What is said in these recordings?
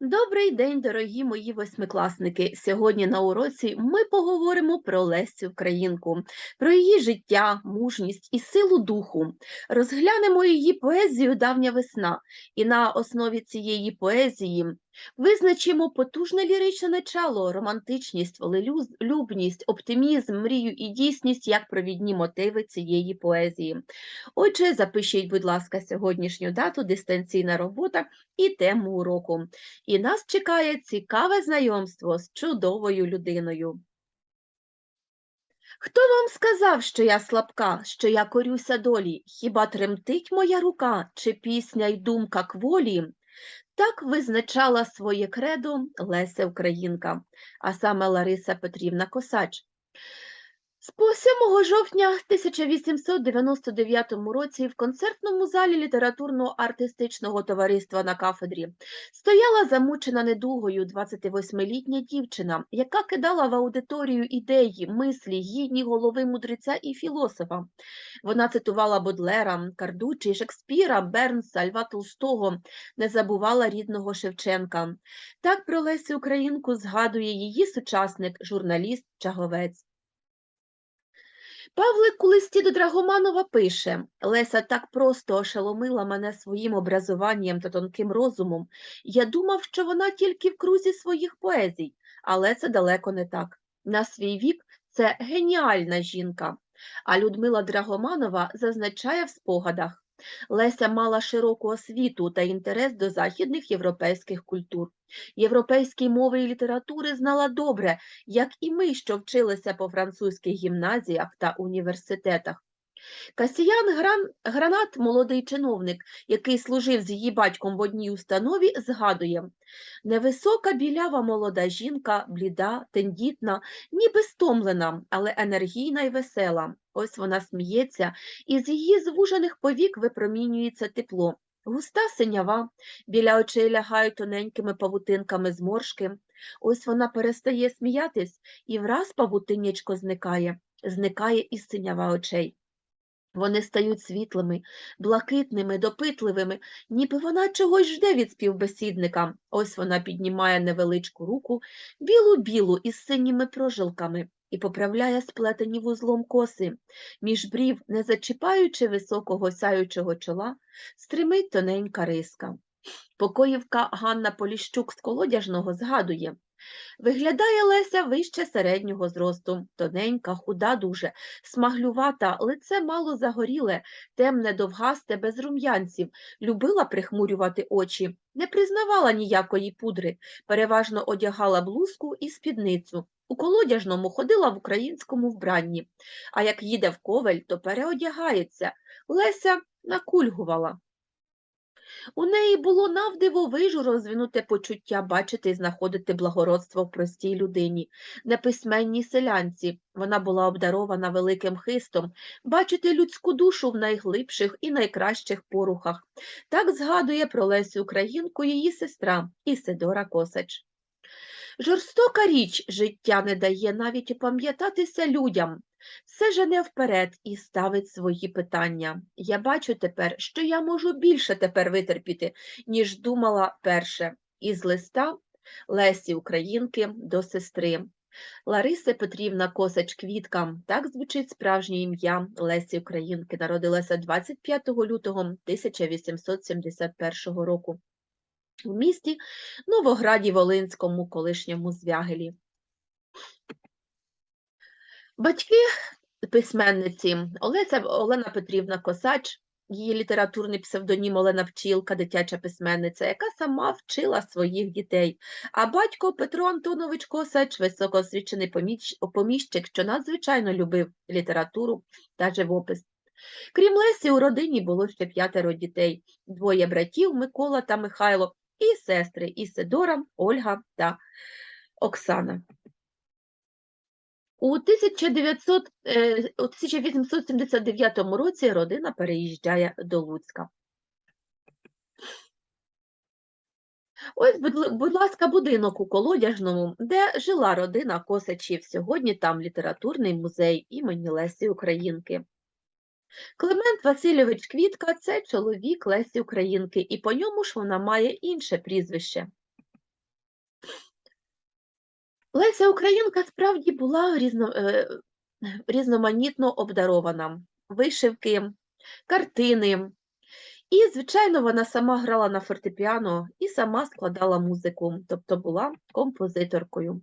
Добрий день, дорогі мої восьмикласники. Сьогодні на уроці ми поговоримо про Лесю Українку, про її життя, мужність і силу духу. Розглянемо її поезію Давня весна, і на основі цієї поезії визначимо потужне ліричне начало, романтичність, волелюбність, оптимізм, мрію і дійсність як провідні мотиви цієї поезії. Отже, запишіть, будь ласка, сьогоднішню дату, дистанційна робота і тему уроку. І нас чекає цікаве знайомство з чудовою людиною. Хто вам сказав, що я слабка, що я корюся долі? Хіба тремтить моя рука, чи пісня й думка кволі? Так визначала своє кредо Леся Українка, а саме Лариса Петрівна Косач. По 7 жовтня 1899 році в концертному залі літературно-артистичного товариства на кафедрі стояла замучена недугою 28-літня дівчина, яка кидала в аудиторію ідеї, мислі, гідні голови мудреця і філософа. Вона цитувала Бодлера, Кардучі, Шекспіра, Бернса, Льва Толстого, не забувала рідного Шевченка. Так про Лесю Українку згадує її сучасник, журналіст Чаговець. Павлик у листі до Драгоманова пише Леся так просто ошеломила мене своїм образуванням та тонким розумом. Я думав, що вона тільки в крузі своїх поезій, але це далеко не так. На свій вік це геніальна жінка. А Людмила Драгоманова зазначає в спогадах Леся мала широку освіту та інтерес до західних європейських культур. Європейські мови і літератури знала добре, як і ми, що вчилися по французьких гімназіях та університетах. Касіян Гран... Гранат, молодий чиновник, який служив з її батьком в одній установі, згадує невисока білява молода жінка, бліда, тендітна, ніби стомлена, але енергійна і весела. Ось вона сміється, і з її звужених повік випромінюється тепло. Густа синява, біля очей лягають тоненькими павутинками зморшки. Ось вона перестає сміятись, і враз павутиннячко зникає, зникає і синява очей. Вони стають світлими, блакитними, допитливими, ніби вона чогось жде від співбесідника. Ось вона піднімає невеличку руку, білу-білу із синіми прожилками, і поправляє сплетені вузлом коси. Між брів, не зачіпаючи високого сяючого чола, стримить тоненька риска. Покоївка Ганна Поліщук з колодяжного згадує Виглядає Леся вище середнього зросту, тоненька, худа дуже, смаглювата, лице мало загоріле, темне, довгасте, без рум'янців, любила прихмурювати очі, не признавала ніякої пудри, переважно одягала блузку і спідницю. У колодяжному ходила в українському вбранні, а як їде в ковель, то переодягається. Леся накульгувала. У неї було навдивовижу розвинуте почуття бачити і знаходити благородство в простій людині, неписьменній селянці. Вона була обдарована великим хистом бачити людську душу в найглибших і найкращих порухах. Так згадує про Лесю Українку її сестра Ісидора Косач. Жорстока річ життя не дає навіть опам'ятатися людям, все жене вперед і ставить свої питання. Я бачу тепер, що я можу більше тепер витерпіти, ніж думала перше, із листа Лесі Українки до сестри. Лариса Петрівна Косач Квітка, так звучить справжнє ім'я Лесі Українки, народилася 25 лютого 1871 року в місті Новограді Волинському, колишньому Звягелі. Батьки письменниці Олеся Олена Петрівна Косач, її літературний псевдонім Олена Пчілка, дитяча письменниця, яка сама вчила своїх дітей. А батько Петро Антонович Косач, високоосвічений поміщик, що надзвичайно любив літературу та живопис. Крім Лесі, у родині було ще п'ятеро дітей, двоє братів Микола та Михайло, і сестри Ісидора, Ольга та Оксана. У 1900, е, 1879 році родина переїжджає до Луцька. Ось, будь ласка, будинок у Колодяжному, де жила родина Косачів. Сьогодні там літературний музей імені Лесі Українки. Климент Васильович Квітка це чоловік Лесі Українки, і по ньому ж вона має інше прізвище. Леся Українка справді була різно, е, різноманітно обдарована. Вишивки, картини. І, звичайно, вона сама грала на фортепіано і сама складала музику, тобто була композиторкою.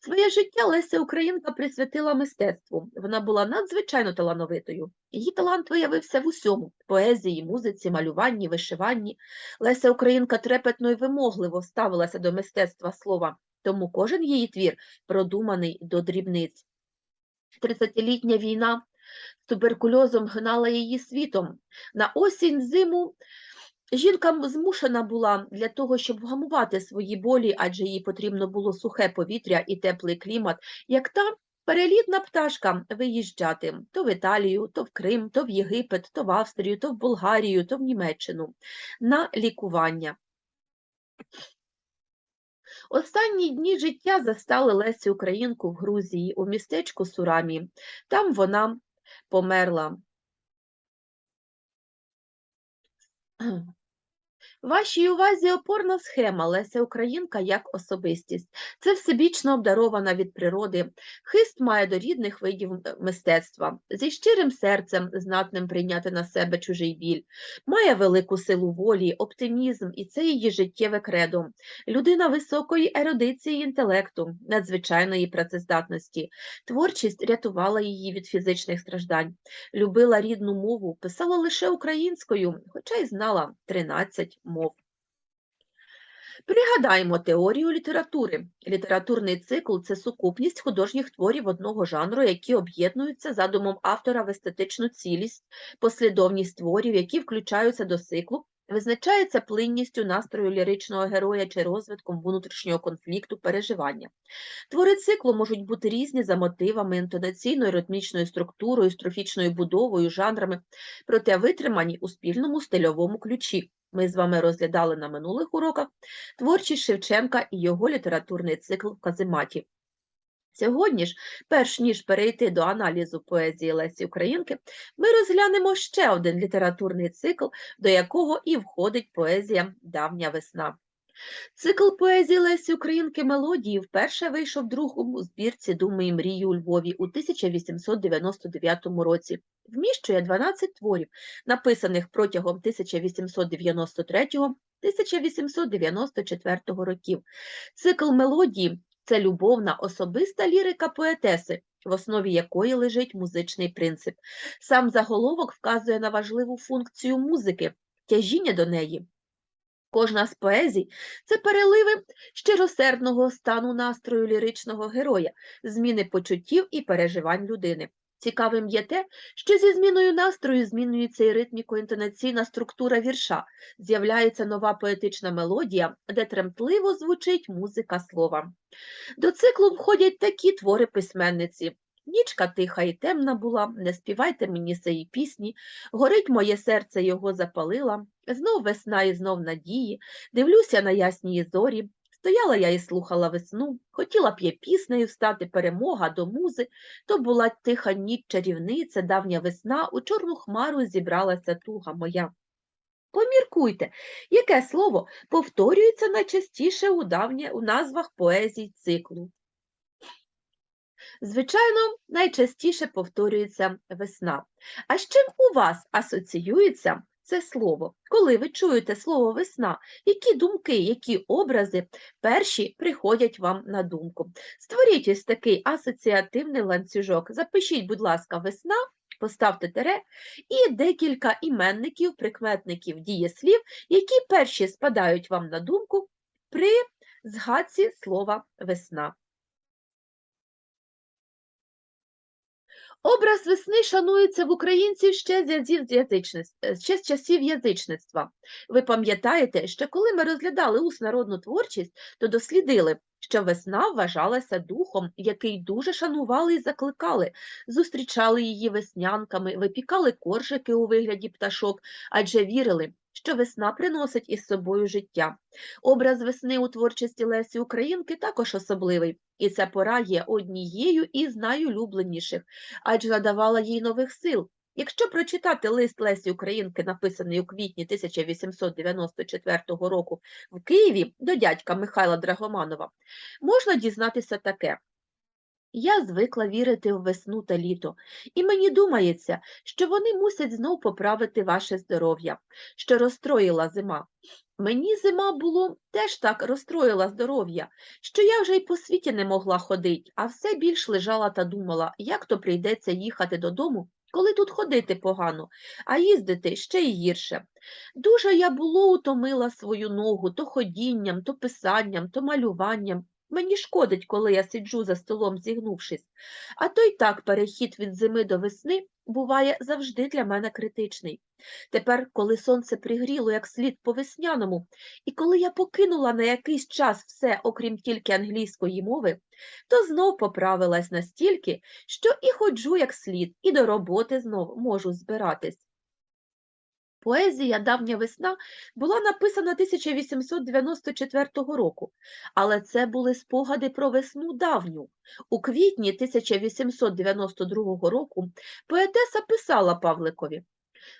Своє життя Леся Українка присвятила мистецтву. Вона була надзвичайно талановитою. Її талант виявився в усьому поезії, музиці, малюванні, вишиванні. Леся Українка трепетно і вимогливо ставилася до мистецтва слова, тому кожен її твір продуманий до дрібниць. Тридцятилітня війна з туберкульозом гнала її світом. На осінь зиму жінка змушена була для того, щоб вгамувати свої болі, адже їй потрібно було сухе повітря і теплий клімат, як та перелітна пташка виїжджати то в Італію, то в Крим, то в Єгипет, то в Австрію, то в Болгарію, то в Німеччину на лікування. Останні дні життя застали Лесю Українку в Грузії у містечку Сурамі. Там вона померла. Вашій увазі опорна схема Леся Українка як особистість. Це всебічно обдарована від природи, хист має до рідних видів е, мистецтва, зі щирим серцем, здатним прийняти на себе чужий біль, має велику силу волі, оптимізм, і це її життєве кредо. Людина високої ерудиції інтелекту, надзвичайної працездатності. Творчість рятувала її від фізичних страждань. Любила рідну мову, писала лише українською, хоча й знала 13 мов. Пригадаємо теорію літератури. Літературний цикл це сукупність художніх творів одного жанру, які об'єднуються задумом автора в естетичну цілість, послідовність творів, які включаються до циклу, визначається плинністю настрою ліричного героя чи розвитком внутрішнього конфлікту переживання. Твори циклу можуть бути різні за мотивами, інтонаційною, ритмічною структурою, строфічною будовою, жанрами, проте витримані у спільному стильовому ключі. Ми з вами розглядали на минулих уроках творчість Шевченка і його літературний цикл в казематі. Сьогодні ж, перш ніж перейти до аналізу поезії Лесі Українки, ми розглянемо ще один літературний цикл, до якого і входить поезія Давня весна. Цикл поезії Лесі Українки мелодії вперше вийшов другому збірці Думи і мрії у Львові у 1899 році. Вміщує 12 творів, написаних протягом 1893-1894 років. Цикл мелодії це любовна особиста лірика поетеси, в основі якої лежить музичний принцип. Сам заголовок вказує на важливу функцію музики, тяжіння до неї. Кожна з поезій це переливи щиросердного стану настрою ліричного героя, зміни почуттів і переживань людини. Цікавим є те, що зі зміною настрою змінюється і ритміко-інтонаційна структура вірша, з'являється нова поетична мелодія, де тремтливо звучить музика слова. До циклу входять такі твори письменниці. Нічка тиха і темна була, не співайте мені сеї пісні, горить моє серце його запалила, знов весна і знов надії, дивлюся на яснії зорі, стояла я і слухала весну, хотіла б я піснею стати перемога до музи, то була тиха ніч чарівниця, давня весна, у чорну хмару зібралася туга моя. Поміркуйте, яке слово повторюється найчастіше у, давнє, у назвах поезій циклу. Звичайно, найчастіше повторюється весна. А з чим у вас асоціюється це слово? Коли ви чуєте слово весна, які думки, які образи перші приходять вам на думку? Створіть ось такий асоціативний ланцюжок. Запишіть, будь ласка, весна, поставте тере і декілька іменників, прикметників, дієслів, які перші спадають вам на думку при згадці слова весна. Образ весни шанується в українців ще з е, ще з часів язичництва. Ви пам'ятаєте, що коли ми розглядали ус народну творчість, то дослідили, що весна вважалася духом, який дуже шанували і закликали, зустрічали її веснянками, випікали коржики у вигляді пташок, адже вірили, що весна приносить із собою життя. Образ весни у творчості Лесі Українки також особливий, і ця пора є однією із найулюбленіших адже надавала їй нових сил. Якщо прочитати лист Лесі Українки, написаний у квітні 1894 року в Києві до дядька Михайла Драгоманова, можна дізнатися таке. Я звикла вірити в весну та літо, і мені думається, що вони мусять знов поправити ваше здоров'я, що розстроїла зима. Мені зима було теж так розстроїла здоров'я, що я вже й по світі не могла ходить, а все більш лежала та думала, як то прийдеться їхати додому, коли тут ходити погано, а їздити ще й гірше. Дуже я було утомила свою ногу то ходінням, то писанням, то малюванням. Мені шкодить, коли я сиджу за столом, зігнувшись. А то й так перехід від зими до весни буває завжди для мене критичний. Тепер, коли сонце пригріло як слід по весняному, і коли я покинула на якийсь час все, окрім тільки англійської мови, то знов поправилась настільки, що і ходжу як слід, і до роботи знов можу збиратись. Поезія Давня весна була написана 1894 року, але це були спогади про весну давню. У квітні 1892 року поетеса писала Павликові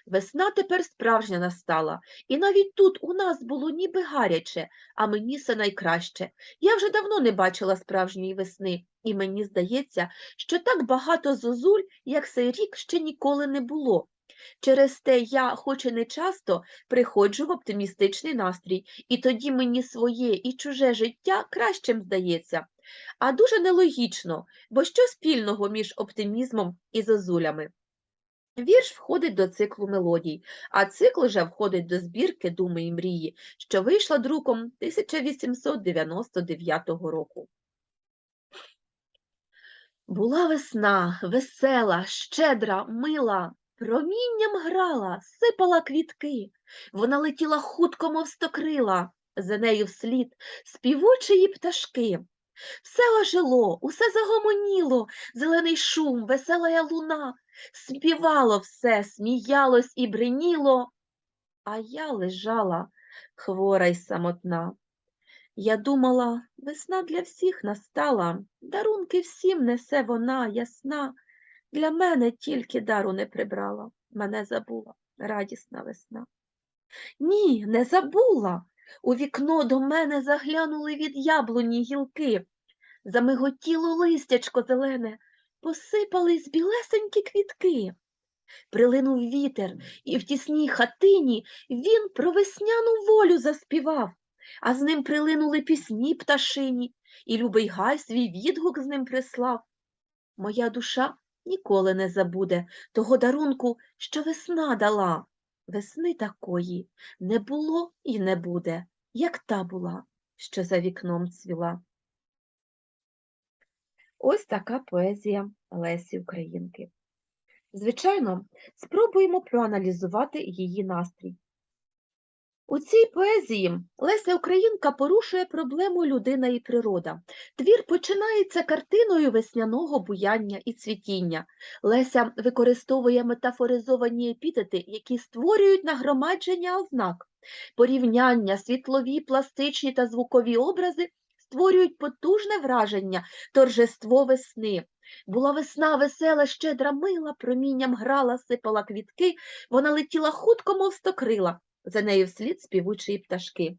Весна тепер справжня настала, і навіть тут у нас було ніби гаряче, а мені все найкраще. Я вже давно не бачила справжньої весни, і мені здається, що так багато зозуль, як цей рік, ще ніколи не було. Через те я, хоч і не часто, приходжу в оптимістичний настрій, і тоді мені своє і чуже життя кращим здається. А дуже нелогічно, бо що спільного між оптимізмом і зозулями? Вірш входить до циклу мелодій, а цикл вже входить до збірки Думи і мрії, що вийшла друком 1899 року. Була весна, весела, щедра, мила, промінням грала, сипала квітки. Вона летіла хутко, мов стокрила, за нею вслід співучої пташки. Все ожило, усе загомоніло, зелений шум, весела луна, співало все, сміялось і бриніло, а я лежала хвора й самотна. Я думала, весна для всіх настала, дарунки всім несе вона ясна. Для мене тільки дару не прибрала, мене забула радісна весна. Ні, не забула. У вікно до мене заглянули від яблуні гілки, замиготіло листячко зелене, посипались білесенькі квітки. Прилинув вітер, і в тісній хатині він про весняну волю заспівав, а з ним прилинули пісні пташині, і любий гай свій відгук з ним прислав. Моя душа ніколи не забуде того дарунку, що весна дала. Весни такої не було і не буде, як та була, що за вікном цвіла. Ось така поезія Лесі Українки. Звичайно, спробуємо проаналізувати її настрій. У цій поезії Леся Українка порушує проблему людина і природа. Твір починається картиною весняного буяння і цвітіння. Леся використовує метафоризовані епітети, які створюють нагромадження ознак. Порівняння, світлові, пластичні та звукові образи створюють потужне враження, торжество весни. Була весна весела, щедра мила, промінням грала, сипала квітки, вона летіла хутко, мов стокрила, за нею вслід співучої пташки.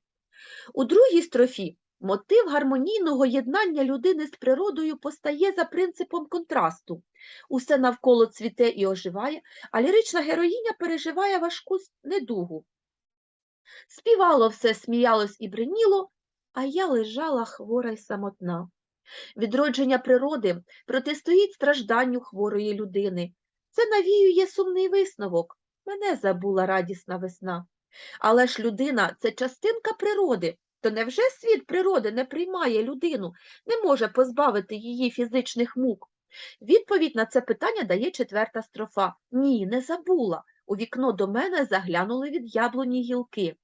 У другій строфі мотив гармонійного єднання людини з природою постає за принципом контрасту. Усе навколо цвіте і оживає, а лірична героїня переживає важку недугу. Співало все, сміялось і бриніло, а я лежала хвора й самотна. Відродження природи протистоїть стражданню хворої людини. Це навіює сумний висновок. Мене забула радісна весна. Але ж людина це частинка природи. То невже світ природи не приймає людину, не може позбавити її фізичних мук? Відповідь на це питання дає четверта строфа. Ні, не забула. У вікно до мене заглянули від яблуні гілки.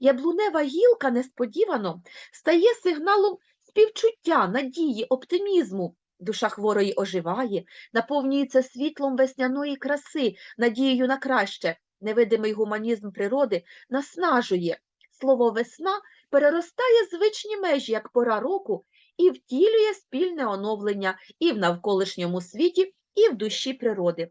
Яблунева гілка несподівано стає сигналом співчуття, надії, оптимізму. Душа хворої оживає, наповнюється світлом весняної краси, надією на краще. Невидимий гуманізм природи наснажує. Слово весна переростає звичні межі, як пора року, і втілює спільне оновлення і в навколишньому світі, і в душі природи.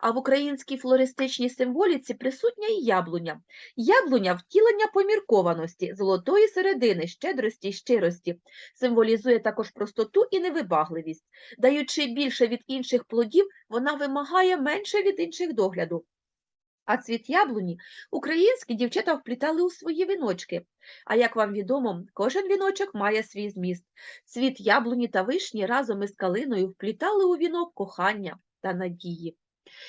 А в українській флористичній символіці присутня і яблуня. Яблуня втілення поміркованості, золотої середини, щедрості й щирості, символізує також простоту і невибагливість. Даючи більше від інших плодів, вона вимагає менше від інших догляду. А цвіт яблуні українські дівчата вплітали у свої віночки. А як вам відомо, кожен віночок має свій зміст. Цвіт яблуні та вишні разом із калиною вплітали у вінок кохання та надії.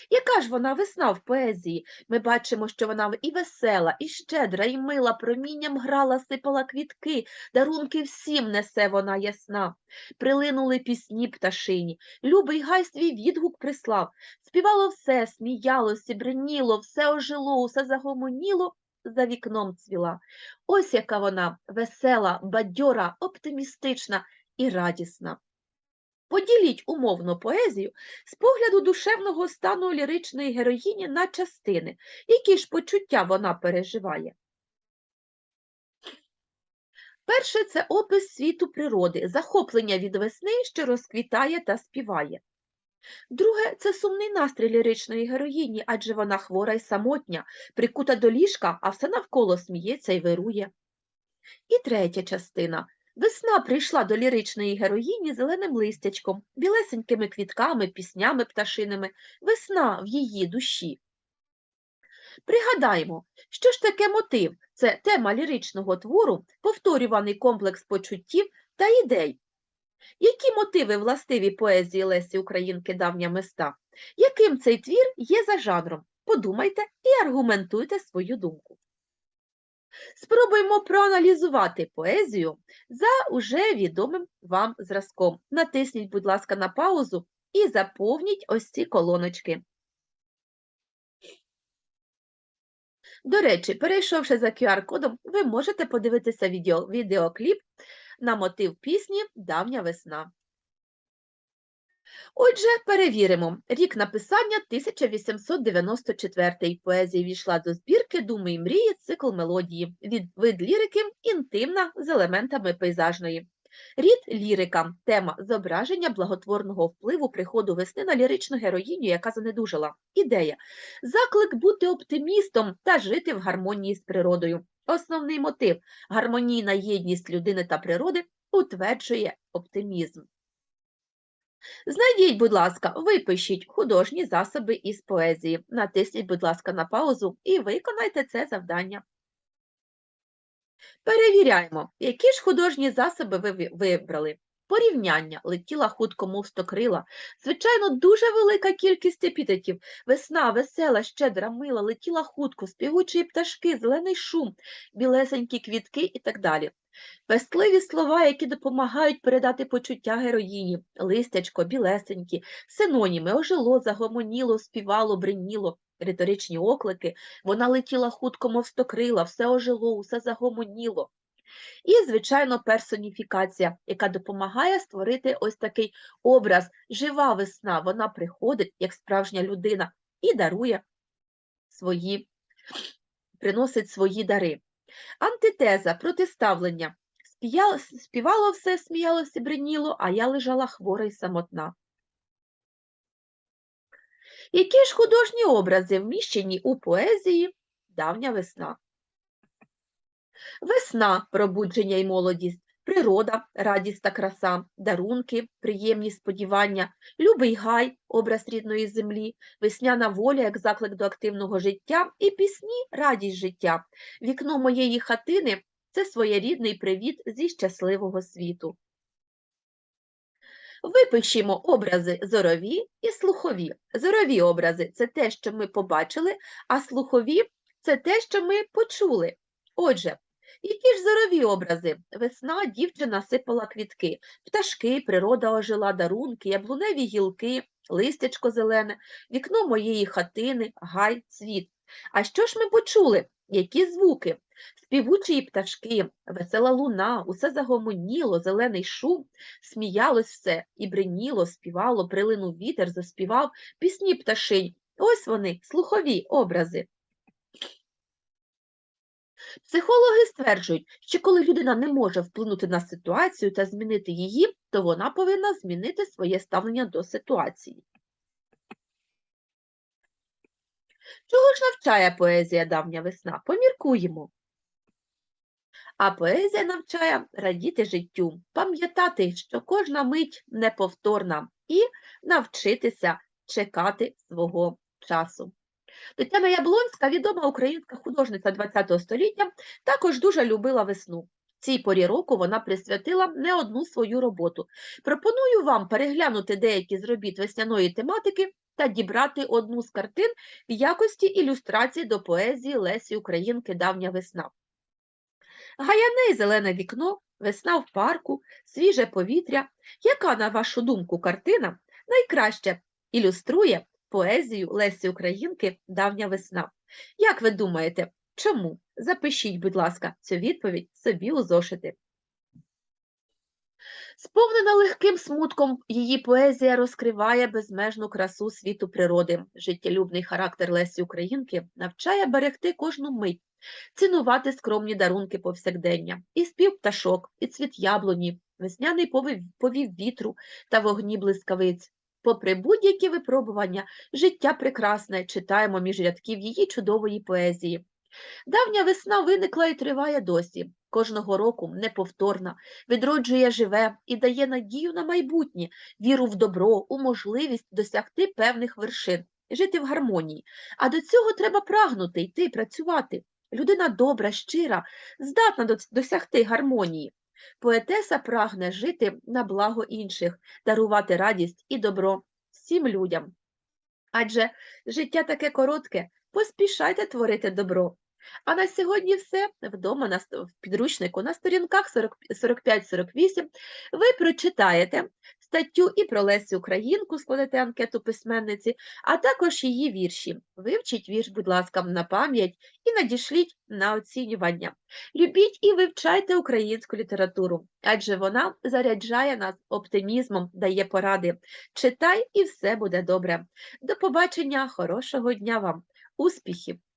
Яка ж вона весна в поезії? Ми бачимо, що вона і весела, і щедра, і мила, промінням грала, сипала квітки, дарунки всім несе вона ясна. Прилинули пісні пташині, любий гай свій відгук прислав. Співало все, сміялося, бриніло, все ожило, усе загомоніло, за вікном цвіла. Ось яка вона весела, бадьора, оптимістична і радісна. Поділіть умовну поезію з погляду душевного стану ліричної героїні на частини, які ж почуття вона переживає. Перше це опис світу природи, захоплення від весни, що розквітає та співає. Друге це сумний настрій ліричної героїні, адже вона хвора й самотня, прикута до ліжка, а все навколо сміється й вирує. І третя частина Весна прийшла до ліричної героїні зеленим листячком, білесенькими квітками, піснями пташиними, весна в її душі. Пригадаймо, що ж таке мотив? Це тема ліричного твору, повторюваний комплекс почуттів та ідей. Які мотиви властиві поезії Лесі Українки давня места? Яким цей твір є за жанром? Подумайте і аргументуйте свою думку. Спробуємо проаналізувати поезію за уже відомим вам зразком. Натисніть, будь ласка, на паузу і заповніть ось ці колоночки. До речі, перейшовши за QR-кодом, ви можете подивитися відео, відеокліп на мотив пісні Давня весна. Отже, перевіримо. Рік написання 1894. Поезія війшла до збірки Думи і мрії, цикл мелодії. Від вид лірики інтимна з елементами пейзажної. Рід лірика тема зображення благотворного впливу приходу весни на ліричну героїню, яка занедужала. Ідея заклик бути оптимістом та жити в гармонії з природою. Основний мотив гармонійна єдність людини та природи утверджує оптимізм. Знайдіть, будь ласка, випишіть художні засоби із поезії. Натисніть, будь ласка, на паузу і виконайте це завдання. Перевіряємо, які ж художні засоби ви ви- вибрали. Порівняння летіла хутко, мов стокрила. Звичайно, дуже велика кількість епітетів. Весна, весела, щедра, мила, летіла хутко, співучі пташки, зелений шум, білесенькі квітки і так далі. Пестливі слова, які допомагають передати почуття героїні, листячко, білесенькі, синоніми, ожило, загомоніло, співало, бриніло, риторичні оклики, вона летіла хутко, мов стокрила, все ожило, усе загомоніло. І, звичайно, персоніфікація, яка допомагає створити ось такий образ. Жива весна, вона приходить як справжня людина і дарує свої, приносить свої дари. Антитеза, протиставлення. Співало все, сміялося, бриніло, а я лежала хвора й самотна. Які ж художні образи вміщені у поезії Давня весна? Весна пробудження й молодість, природа, радість та краса, дарунки, приємні сподівання, любий гай, образ рідної землі, весняна воля як заклик до активного життя і пісні радість життя. Вікно моєї хатини це своєрідний привіт зі щасливого світу. Випишімо образи зорові і слухові. Зорові образи це те, що ми побачили, а слухові це те, що ми почули. Отже, які ж зорові образи? Весна, дівчина сипала квітки, пташки, природа ожила, дарунки, яблуневі гілки, листячко зелене, вікно моєї хатини, гай, цвіт. А що ж ми почули? Які звуки? Співучі пташки, весела луна, усе загомоніло, зелений шум, сміялось все, і бриніло, співало, прилинув вітер, заспівав, пісні пташинь. Ось вони, слухові образи. Психологи стверджують, що коли людина не може вплинути на ситуацію та змінити її, то вона повинна змінити своє ставлення до ситуації. Чого ж навчає поезія давня весна? Поміркуємо. А поезія навчає радіти життю, пам'ятати, що кожна мить неповторна, і навчитися чекати свого часу. Тетяна Яблонська, відома українська художниця ХХ століття, також дуже любила весну. Цій порі року вона присвятила не одну свою роботу. Пропоную вам переглянути деякі з робіт весняної тематики та дібрати одну з картин в якості ілюстрації до поезії Лесі Українки Давня весна. Гаяне й зелене вікно, весна в парку, свіже повітря. Яка, на вашу думку, картина найкраще ілюструє поезію Лесі Українки Давня весна? Як ви думаєте, чому? Запишіть, будь ласка, цю відповідь собі у зошити. Сповнена легким смутком, її поезія розкриває безмежну красу світу природи. Життєлюбний характер Лесі Українки навчає берегти кожну мить, цінувати скромні дарунки повсякдення, і спів пташок, і цвіт яблуні, весняний повів, повів вітру та вогні блискавиць. Попри будь-які випробування, життя прекрасне, читаємо між рядків її чудової поезії. Давня весна виникла і триває досі. Кожного року неповторна, відроджує живе і дає надію на майбутнє, віру в добро, у можливість досягти певних вершин, жити в гармонії. А до цього треба прагнути, йти, працювати. Людина добра, щира, здатна досягти гармонії. Поетеса прагне жити на благо інших, дарувати радість і добро всім людям. Адже життя таке коротке, поспішайте творити добро. А на сьогодні все. Вдома на в підручнику на сторінках 45-48 ви прочитаєте статтю і про Лесю Українку, складете анкету письменниці, а також її вірші. Вивчіть вірш, будь ласка, на пам'ять і надішліть на оцінювання. Любіть і вивчайте українську літературу, адже вона заряджає нас оптимізмом, дає поради. Читай і все буде добре. До побачення, хорошого дня вам, успіхів!